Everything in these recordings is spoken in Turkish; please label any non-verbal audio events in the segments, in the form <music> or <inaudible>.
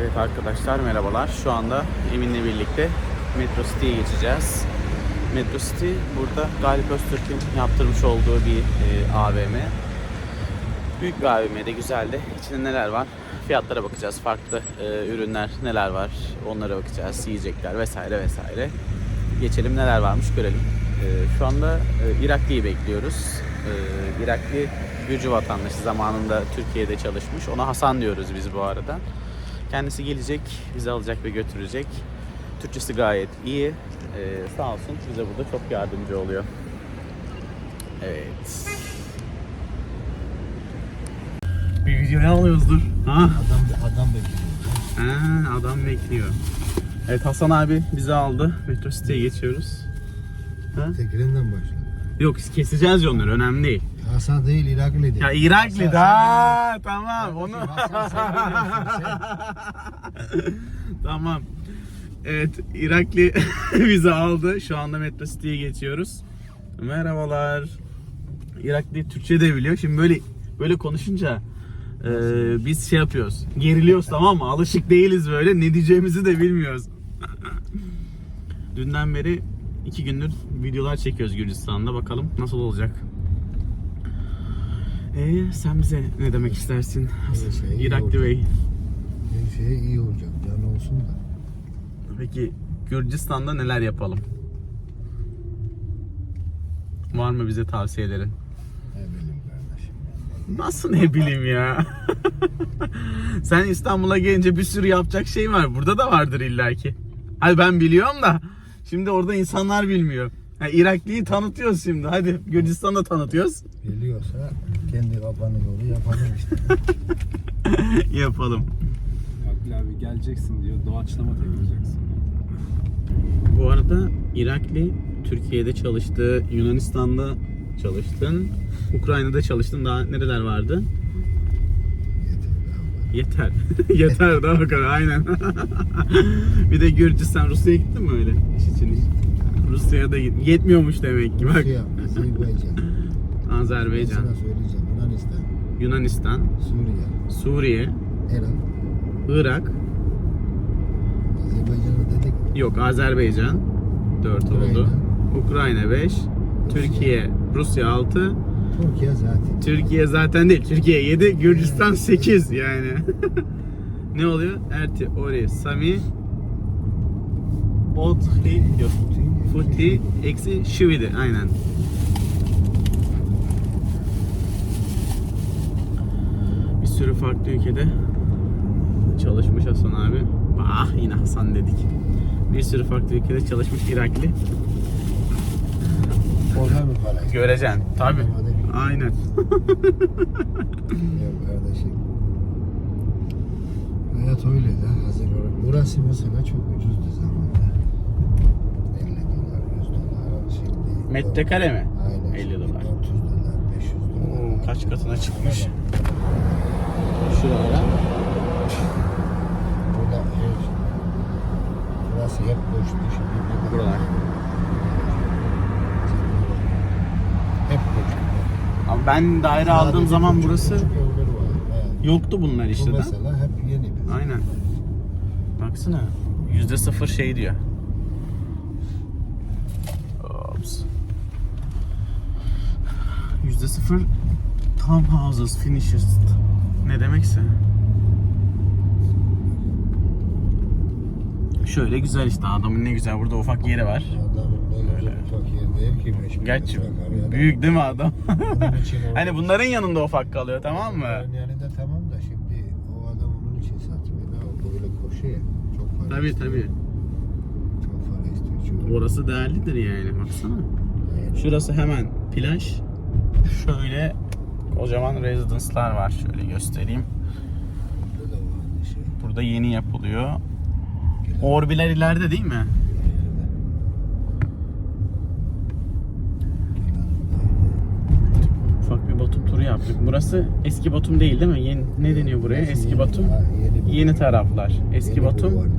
Evet arkadaşlar merhabalar. Şu anda Emin'le birlikte Metro City'ye geçeceğiz. Metro City burada Galip Öztürk'ün yaptırmış olduğu bir e, AVM. Büyük bir AVM de güzeldi. İçinde neler var? Fiyatlara bakacağız. Farklı e, ürünler neler var? Onlara bakacağız. Yiyecekler vesaire vesaire. Geçelim neler varmış görelim. E, şu anda e, Irakli'yi bekliyoruz. E, Irakli Gürcü vatandaşı zamanında Türkiye'de çalışmış. Ona Hasan diyoruz biz bu arada. Kendisi gelecek, bizi alacak ve götürecek. Türkçesi gayet iyi. Ee, sağ olsun bize burada çok yardımcı oluyor. Evet. Bir videoya alıyoruzdur. Ha? Adam adam bekliyor. ha, adam bekliyor. Evet Hasan abi bizi aldı. Metro City'ye geçiyoruz. Ha? Tekrinden başla. Yok keseceğiz yolları önemli değil. Hasan değil Iraklı değil. Ya Irakli Hasan da tamam onu. Hasan sen <laughs> tamam. Evet Irakli bizi <laughs> aldı. Şu anda Metro City'ye geçiyoruz. Merhabalar. Irakli Türkçe de biliyor. Şimdi böyle böyle konuşunca e, biz şey yapıyoruz. Geriliyoruz tamam mı? Alışık değiliz böyle. Ne diyeceğimizi de bilmiyoruz. <laughs> Dünden beri iki gündür videolar çekiyoruz Gürcistan'da. Bakalım nasıl olacak. Ee, sen bize ne demek istersin? Her şey olacak. Bey. Şey iyi olacak. Can olsun da. Peki Gürcistan'da neler yapalım? Var mı bize tavsiyelerin? Ne bileyim kardeşim. Nasıl ne bileyim ya? <laughs> Sen İstanbul'a gelince bir sürü yapacak şey var. Burada da vardır illaki. Hadi ben biliyorum da şimdi orada insanlar bilmiyor. Ha, Irakli'yi tanıtıyoruz şimdi. Hadi Gürcistan'da tanıtıyoruz. Biliyorsa kendi kafanı doğru yapalım işte. <laughs> Yapalım. Akbil abi geleceksin diyor. Doğaçlama takılacaksın. Bu arada Irakli Türkiye'de çalıştı, Yunanistan'da çalıştın, Ukrayna'da çalıştın. Daha nereler vardı? Yeter. <laughs> Yeter. Daha kadar aynen. <laughs> bir de Gürcistan, Rusya'ya gittin mi öyle iş için? hiç? Rusya'ya da git. Yetmiyormuş demek ki bak. Rusya, Azerbaycan. <laughs> Azerbaycan, sana söyleyeceğim. Yunanistan, Yunanistan, Suriye, Suriye, Irak, Irak, Azerbaycan'ı dedik. yok Azerbaycan 4 oldu. Ukrayna. Ukrayna 5, Türkiye, Rusya 6, Türkiye zaten. Türkiye zaten değil. Türkiye 7, Gürcistan 8 yani. <laughs> ne oluyor? Erti, Ori, Sami, Otri, yok. Futi, eksi Şividi. Aynen. Bir sürü farklı ülkede çalışmış Hasan abi. Ah yine Hasan dedik. Bir sürü farklı ülkede çalışmış Irakli. Orada mı falan? Göreceksin. Tabi. Aynen. <laughs> Yok kardeşim. Hayat öyle de hazır olarak. Burası mesela çok ucuzdu zamanda. 50 dolar, 100 dolar. Şimdi Metrekare mi? Aynen. 50 şimdi dolar. 400 dolar, 500 dolar. Oo, kaç katına çıkmış. Şuralara. Burada her Burası hep boştu. Şimdi Buralar. Hep boş. Abi ben daire aldığım Sadece zaman küçük burası yoktu bunlar Bu işte de. mesela hep yeni. Aynen. Baksana. Yüzde sıfır şey diyor. Yüzde sıfır townhouses finished. Ne demekse. Şöyle güzel işte adamın ne güzel burada ufak yeri var. Adamın ufak yer değil ki. Gerçi büyük değil mi adam? <laughs> Hani bunların yanında ufak kalıyor tamam mı? Yani de tamam da şimdi o adam onun için satmıyor. O böyle koşuyor. Çok para Tabii istiyor. tabii. Çok para istiyor. Orası değerlidir yani baksana. Şurası hemen plaj. Şöyle kocaman residence'lar var. Şöyle göstereyim. burada yeni yapılıyor. Orbiler ileride değil mi? Ufak bir Batum turu yaptık. Burası eski Batum değil değil mi? Yeni, ne deniyor buraya? Eski Batum. Yeni, taraflar. Eski Batum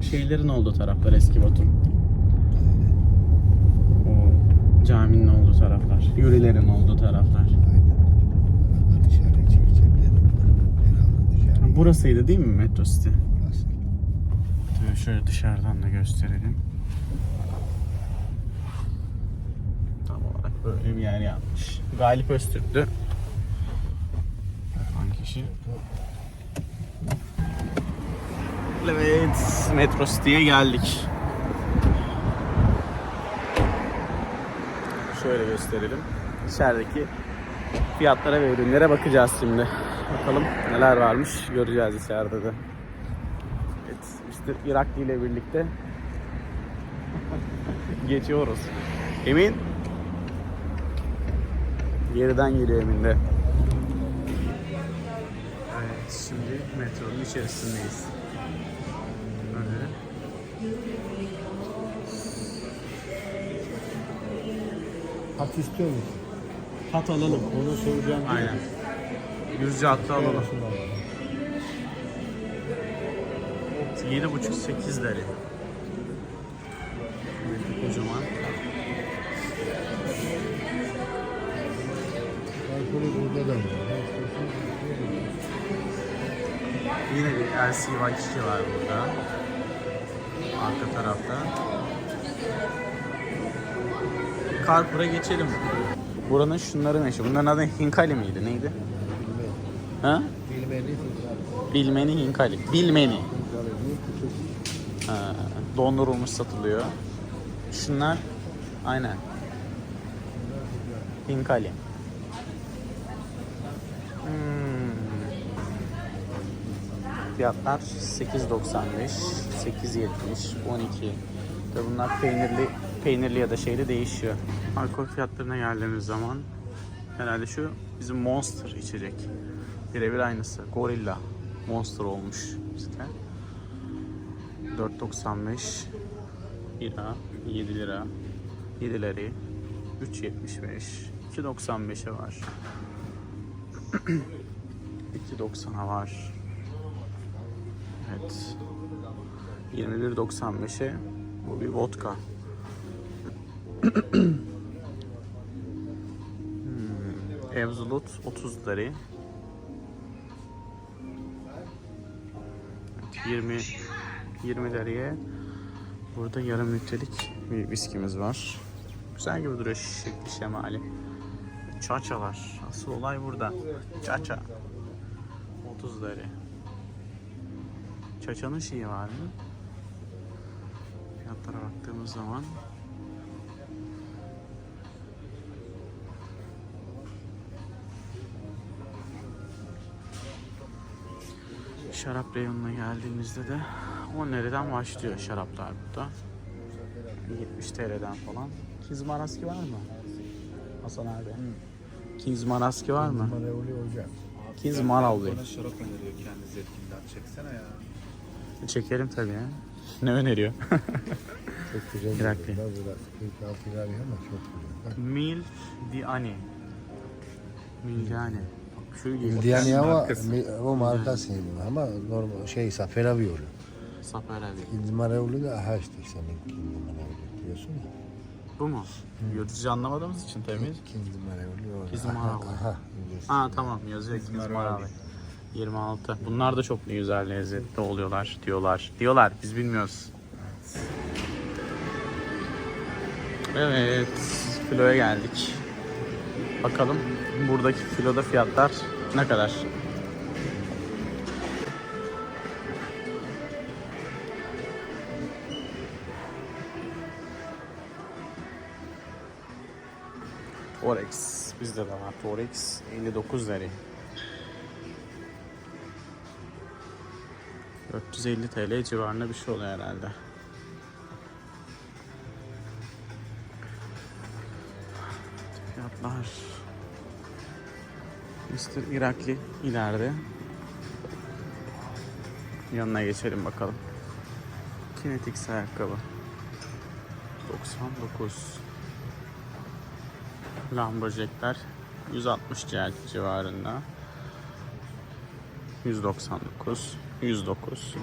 şeylerin olduğu taraflar eski Batum. Aynen. O caminin olduğu taraflar. Yürülerin olduğu taraflar. Aynen. Aradan dışarıya çekeceğim dedim. Herhalde dışarı. burasıydı değil mi Metro City? Burası. Tabii şöyle dışarıdan da gösterelim. Tam olarak böyle bir yer yapmış. Galip Öztürk'tü. Yapan kişi. Evet, Metro City'ye geldik. Şöyle gösterelim. İçerideki fiyatlara ve ürünlere bakacağız şimdi. Bakalım neler varmış göreceğiz içeride de. Evet, Mr. Irakli ile birlikte geçiyoruz. Emin? Geriden geliyor Emin de. Evet, şimdi metronun içerisindeyiz. Böyle. Hat istiyor musun? Hat alalım. Onu soracağım. Aynen. Yüzce hattı alalım. Yedi buçuk sekiz lira. Böyle kocaman. Alkolü burada da var. Yine bir LCY2 var burada. Arka tarafta. Carrefour'a geçelim. Buranın şunları meşhur. Bunların adı Hinkali miydi? Neydi? Ha? Bilmeli. Bilmeni Hinkali. Bilmeni. Ha, dondurulmuş satılıyor. Şunlar aynen. Hinkali. Hmm. Fiyatlar 8.95, 8.70, 12. Tabi bunlar peynirli peynirli ya da şeyli değişiyor. Alkol fiyatlarına geldiğimiz zaman herhalde şu bizim Monster içecek. Birebir aynısı. Gorilla Monster olmuş işte. 4.95 lira, 7 lira, 7 lira, 3.75, 2.95'e var. <clears throat> 2.90'a var. Evet. 21.95'e bu bir vodka. Hmm. Evzulut 30 lira. Evet, 20 20 liraya burada yarım litrelik bir viskimiz var. Güzel gibi duruyor şekli şemali. Çaçalar. Asıl olay burada. Çaça. 30 lira. Çaçanın şeyi var mı? Fiyatlara baktığımız zaman Şarap reyonuna geldiğimizde de 10 liradan başlıyor şaraplar burada. 70 TL'den falan. Kings Maraski var mı? Hasan abi. Kings Maraski var mı? Kings Maraski. Bana şarap öneriyor kendi zevkinden. Çeksene ya. Çekelim tabii ya. Ne öneriyor? <laughs> Çok güzel. Bir dakika. 46 lira ama çok güzel. Mil Diani. Mil Diani. Bak mi- o markası ama normal şey Saferavi oluyor. Saperavi. Kindimarevli de aha işte senin Kindimarevli diyorsun ya. Bu mu? Yurtçı anlamadığımız için temiz. O. Kindimarevli. Aha. Ha tamam yazıyor Maravi. 26. Bunlar da çok güzel lezzetli oluyorlar diyorlar. Diyorlar biz bilmiyoruz. Evet filoya geldik. Bakalım buradaki filoda fiyatlar ne kadar? Torex bizde de var. Torex 59 lira. 450 TL civarında bir şey oluyor herhalde. Fiyatlar Mr. Irakli ileride. Yanına geçelim bakalım. Kinetix ayakkabı. 99 Lumberjack'ler 160 CL civarında. 199, 109.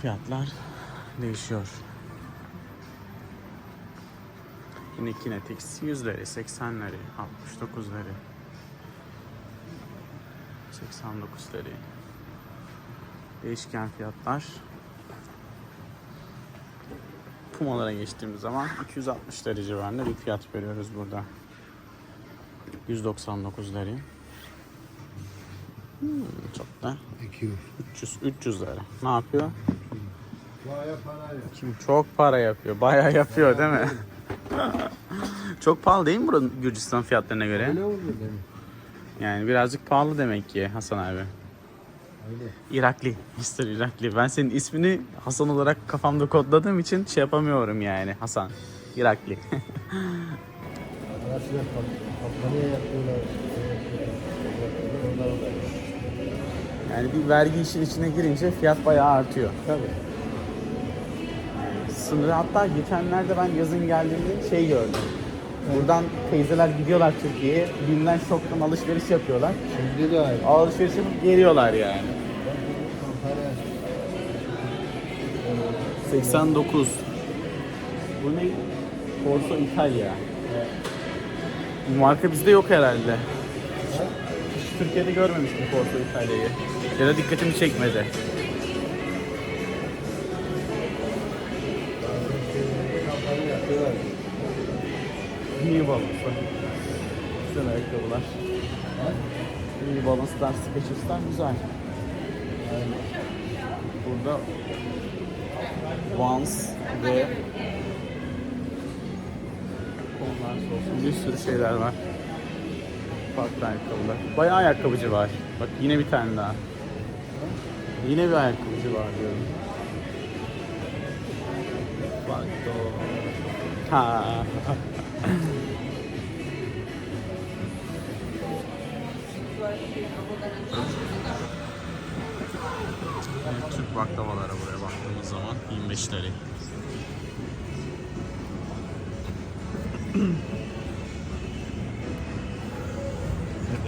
Fiyatlar değişiyor. Yine Kinetix 100 lira, 80 lira, 69 lira. 89 TL. Değişken fiyatlar. Pumalara geçtiğimiz zaman 260 lira civarında bir fiyat görüyoruz burada. 199 lira. Hmm, çok da 200. 300 300 lira. Ne yapıyor? Baya para yok. Kim çok para yapıyor. Bayağı yapıyor değil mi? Çok pahalı değil mi buranın Gürcistan fiyatlarına göre? Öyle? Yani birazcık pahalı demek ki Hasan abi. Öyle. Irakli, Mr. Irakli. Ben senin ismini Hasan olarak kafamda kodladığım için şey yapamıyorum yani Hasan. Irakli. <laughs> Yani bir vergi işin içine girince fiyat bayağı artıyor. Tabii. Sınırı hatta geçenlerde ben yazın geldiğimde şey gördüm. Buradan teyzeler gidiyorlar Türkiye'ye. Binden şoktan alışveriş yapıyorlar. Şimdi de aynı. Alışveriş yapıp geliyorlar yani. Kampanya 89. Bu ne? Corso İtalya. Bu marka bizde yok herhalde. Hiç Türkiye'de görmemiştim Corso İtalya'yı. Ya da dikkatimi çekmedi. New Balance. Güzel ayakkabılar. New Balance'lar, Skechers'lar güzel. Burada Vans ve onlar olsun bir sürü şeyler var. Farklı ayakkabılar. Bayağı ayakkabıcı var. Bak yine bir tane daha. Yine bir ayakkabıcı var diyorum. Bak. Ha. <laughs> Türk baklavalara buraya baktığımız zaman 25 TL.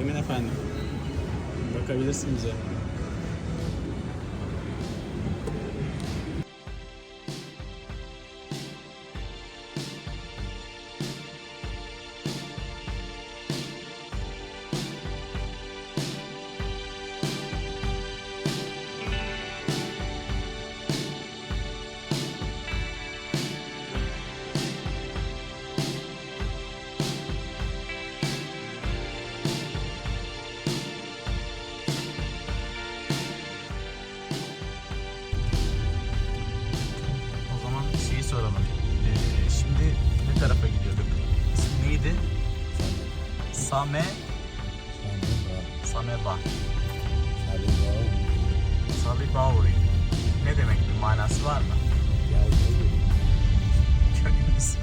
Emin efendim. Bakabilirsin bize. Same Sameba. Salibauri. Ne demek bir manası var mı? Köyün ismi.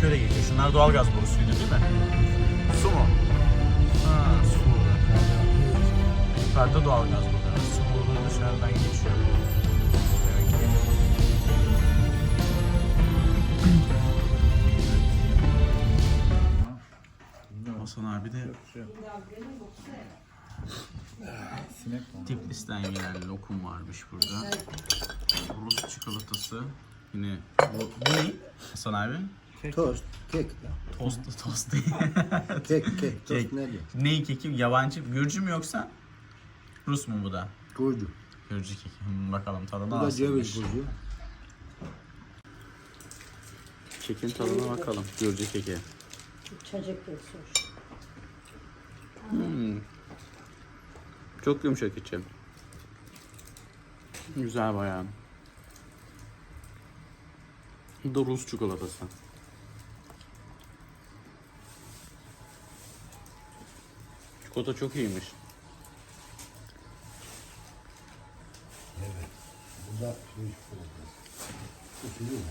Şöyle geçiyor. Şunlar doğalgaz borusuydu değil mi? Su mu? Ha, su boru. Yukarıda doğalgaz boruları. Su boruları dışarıdan geçiyor. Hasan abi de? Tiflis'ten gelen lokum varmış burada. Rus çikolatası. Yine bu, bu ne? Hasan abi? Tost, kek. Tost, tost değil. <laughs> Kek, kek. Tost Kek. ne diyor? Neyi keki? Yabancı, Gürcü mü yoksa? Rus mu bu da? Kurdu. Gürcü keki. Hmm, bakalım tadına Bu da nasılmış. ceviz kurdu. Kekin tadına bakalım. Gürcü keki. Çocuk sor. Hmm. Çok yumuşak içi. Güzel bayağı. Bu da Rus çikolatası. Çikolata çok iyiymiş. Bu da şey. Bu şey mi?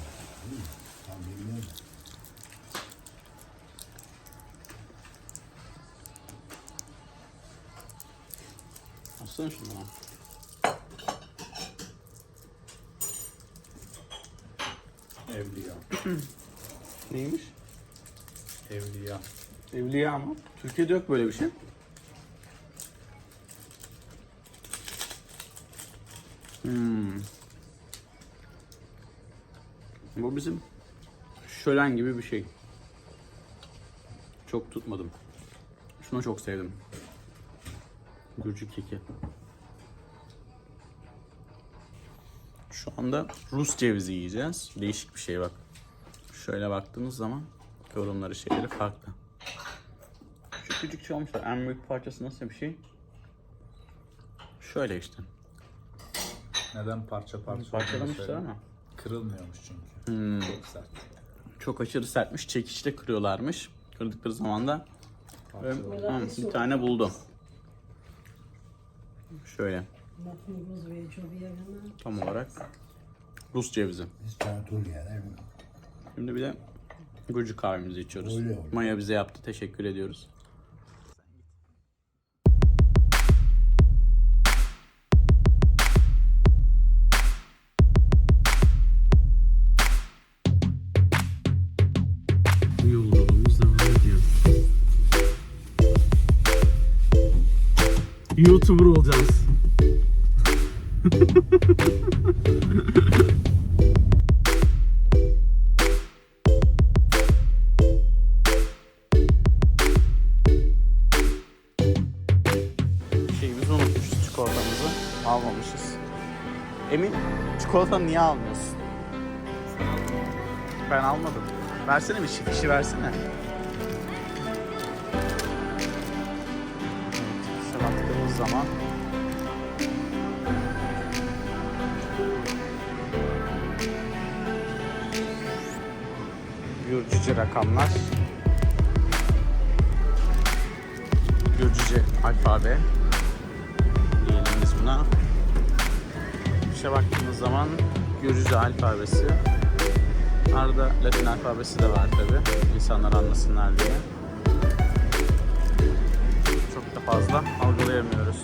Tam bilmiyorum. Baksana şuna. Evliya. <clears throat> Neymiş? Evliya. Evliya mı? Türkiye'de yok böyle bir şey. Hmm. Bu bizim şölen gibi bir şey. Çok tutmadım. Şunu çok sevdim. Gürcü keki. Şu anda Rus cevizi yiyeceğiz. Değişik bir şey bak. Şöyle baktığımız zaman yorumları şeyleri farklı. Şu küçük olmuşlar. En büyük parçası nasıl bir şey? Şöyle işte. Neden parça parça? Parçalamışlar ama. Kırılmıyormuş çünkü. Hmm. Çok sert. Çok aşırı sertmiş. Çekiçle kırıyorlarmış. Kırdıkları zaman da. Hı, bir tane buldum. Şöyle tam olarak Rus cevizi. Şimdi bir de Gürcü kahvemizi içiyoruz. Maya bize yaptı. Teşekkür ediyoruz. YouTuber olacağız. şeyimizi unutmuşuz çikolatamızı. Almamışız. Emin çikolatanı niye almıyorsun? Ben almadım. Versene bir fişi versene. Gürcüce rakamlar. Gürcüce alfabe diyelim biz buna. İşe baktığımız zaman Gürcüce alfabesi. Arada Latin alfabesi de var tabi. İnsanlar anlasınlar diye. Çok da fazla algılayamıyoruz.